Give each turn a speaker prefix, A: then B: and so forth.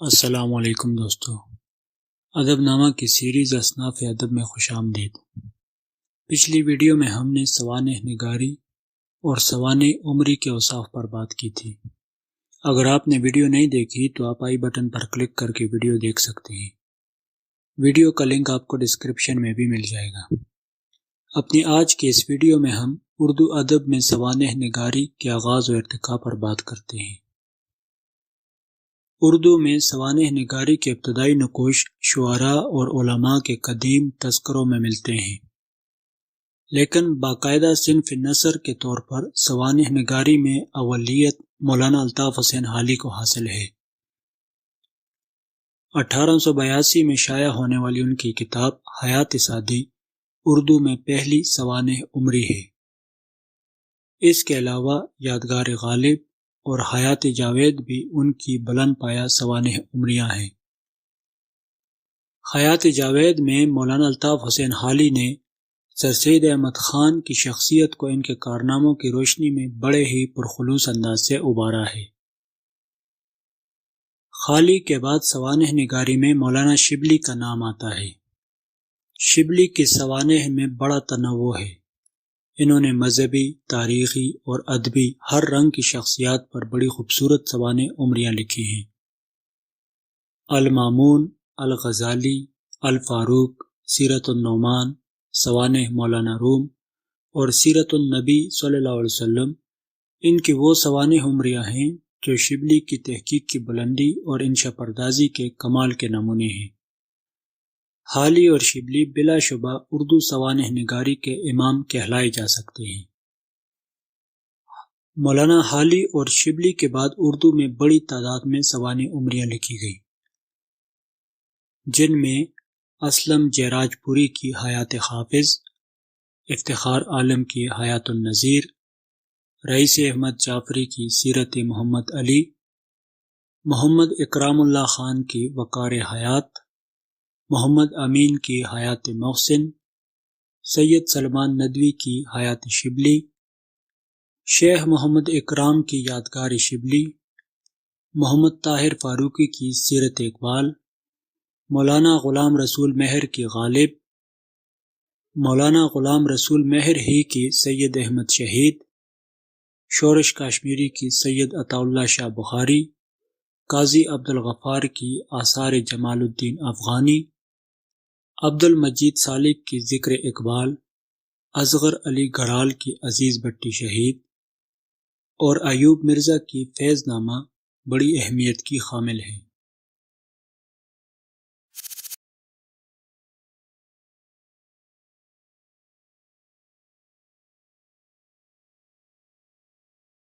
A: السلام علیکم دوستو۔ ادب نامہ کی سیریز اصناف ادب میں خوش آمدید۔ پچھلی ویڈیو میں ہم نے سوانح نگاری اور سوانح عمری کے اوصاف پر بات کی تھی۔ اگر آپ نے ویڈیو نہیں دیکھی تو آپ آئی بٹن پر کلک کر کے ویڈیو دیکھ سکتے ہیں۔ ویڈیو کا لنک آپ کو ڈسکرپشن میں بھی مل جائے گا۔ اپنی آج کے اس ویڈیو میں ہم اردو ادب میں سوانح نگاری کے آغاز و ارتقاء پر بات کرتے ہیں۔ اردو میں سوانح نگاری کے ابتدائی نقوش شعراء اور علماء کے قدیم تذکروں میں ملتے ہیں۔ لیکن باقاعدہ صنف نثر کے طور پر سوانح نگاری میں اولیت مولانا الطاف حسین حالی کو حاصل ہے۔ اٹھارہ سو بیاسی میں شائع ہونے والی ان کی کتاب حیات سادی اردو میں پہلی سوانح عمری ہے۔ اس کے علاوہ یادگار غالب اور حیات جاوید بھی ان کی بلند پایا سوانح عمریاں ہیں۔ حیات جاوید میں مولانا الطاف حسین حالی نے سر سید احمد خان کی شخصیت کو ان کے کارناموں کی روشنی میں بڑے ہی پرخلوص انداز سے ابارا ہے۔ خالی کے بعد سوانح نگاری میں مولانا شبلی کا نام آتا ہے۔ شبلی کی سوانح میں بڑا تنوع ہے۔ انہوں نے مذہبی، تاریخی اور ادبی ہر رنگ کی شخصیات پر بڑی خوبصورت سوانح عمریاں لکھی ہیں۔ المامون، الغزالی، الفاروق، سیرت النعمان، سوانح مولانا روم اور سیرت النبی صلی اللہ علیہ وسلم، ان کی وہ سوانح عمریاں ہیں جو شبلی کی تحقیق کی بلندی اور انشا پردازی کے کمال کے نمونے ہیں۔ حالی اور شبلی بلا شبہ اردو سوانح نگاری کے امام کہلائے جا سکتے ہیں۔ مولانا حالی اور شبلی کے بعد اردو میں بڑی تعداد میں سوانح عمریاں لکھی گئی جن میں اسلم جیراج پوری کی حیات حافظ، افتخار عالم کی حیات النظیر رئیس احمد جعفری کی سیرت محمد علی، محمد اکرام اللہ خان کی وقار حیات محمد امین کی حیات محسن، سید سلمان ندوی کی حیات شبلی، شیخ محمد اکرام کی یادگار شبلی، محمد طاہر فاروقی کی سیرت اقبال، مولانا غلام رسول مہر کی غالب، مولانا غلام رسول مہر ہی کی سید احمد شہید، شورش کاشمیری کی سید عطا اللہ شاہ بخاری، قاضی عبدالغفار کی آثار جمال الدین افغانی عبد المجید سالک کی ذکر اقبال، اصغر علی گرال کی عزیز بٹی شہید، اور ایوب مرزا کی فیض نامہ بڑی اہمیت کی حامل ہیں۔